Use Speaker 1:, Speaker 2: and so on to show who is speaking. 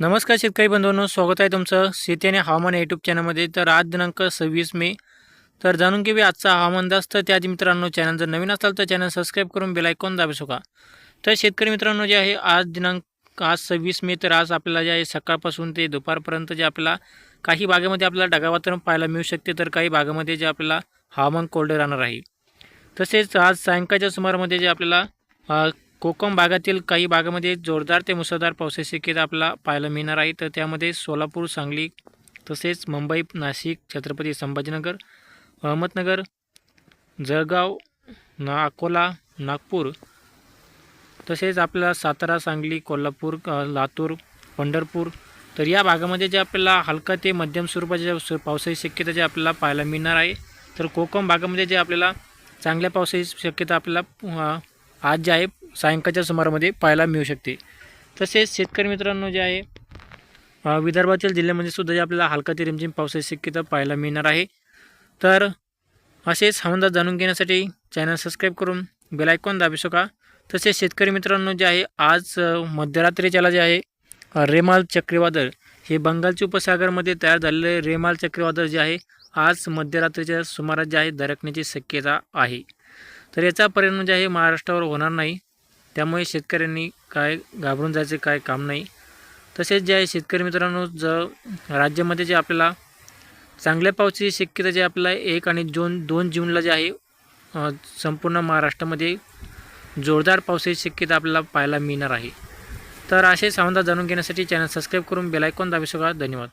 Speaker 1: नमस्कार शेतकरी बंधूंनो स्वागत आहे तुमचं शेती आणि हवामान यूट्यूब चॅनलमध्ये तर आज दिनांक सव्वीस मे. तर जाणून घेऊया आजचा हवामान अंदाज. तर त्याआधी मित्रांनो चॅनल जर नवीन असाल तर चॅनल सबस्क्राईब करून बेलायकॉन दाबू शका तर शेतकरी मित्रांनो जे आहे आज दिनांक आज सव्वीस मे. तर आज आपल्याला जे आहे सकाळपासून ते दुपारपर्यंत जे आपल्याला काही भागामध्ये आपल्याला ढगाळ वातावरण पाहायला मिळू शकते. तर काही भागामध्ये जे आपल्याला हवामान कोरडे राहणार आहे. तसेच आज सायंकाळच्या सुमारामध्ये जे आपल्याला कोकम भागातील काही भागामध्ये जोरदार ते मुसळधार पावसाची शक्यता आपला पाहायला मिळणार आहे. तर त्यामध्ये सोलापूर सांगली तसेच मुंबई नाशिक छत्रपती संभाजीनगर अहमदनगर जळगाव ना अकोला नागपूर तसेच आपल्याला सातारा सांगली कोल्हापूर लातूर पंढरपूर तर या भागामध्ये जे आपल्याला हलका ते मध्यम स्वरूपाच्या पावसाची शक्यता जे आपल्याला पाहायला मिळणार आहे. तर कोकम भागामध्ये जे आपल्याला चांगल्या पावसाची शक्यता आपल्याला आज जे आहे सायंकाळच्या सुमारामध्ये पाहायला मिळू शकते. तसेच शेतकरी मित्रांनो जे आहे विदर्भातील जिल्ह्यामध्ये सुद्धा जे आपल्याला हलका ते रिमझिम पावसाची शक्यता पाहायला मिळणार आहे. तर असेच हवामान जाणून घेण्यासाठी चॅनल सबस्क्राईब करून बेलायकॉन दाबू शका तसेच शेतकरी मित्रांनो जे आहे आज मध्यरात्रीच्याला जे आहे रेमाल चक्रीवादळ हे बंगालच्या उपसागरमध्ये तयार झालेले रेमाल चक्रीवादळ जे आहे आज मध्यरात्रीच्या सुमारास जे आहे दरकण्याची शक्यता आहे. तर याचा परिणाम जे आहे महाराष्ट्रावर होणार नाही. त्यामुळे शेतकऱ्यांनी काय घाबरून जायचे काय काम नाही. तसेच जे आहे शेतकरी मित्रांनो ज राज्यामध्ये जे आपल्याला चांगल्या पावसाची शक्यता जे आपल्याला एक आणि जून दोन जूनला जे आहे संपूर्ण महाराष्ट्रामध्ये जोरदार पावसाची शक्यता आपल्याला पाहायला मिळणार आहे. तर असे हवामान जाणून घेण्यासाठी चॅनल सबस्क्राईब करून बेलायकॉन दाबी शका धन्यवाद.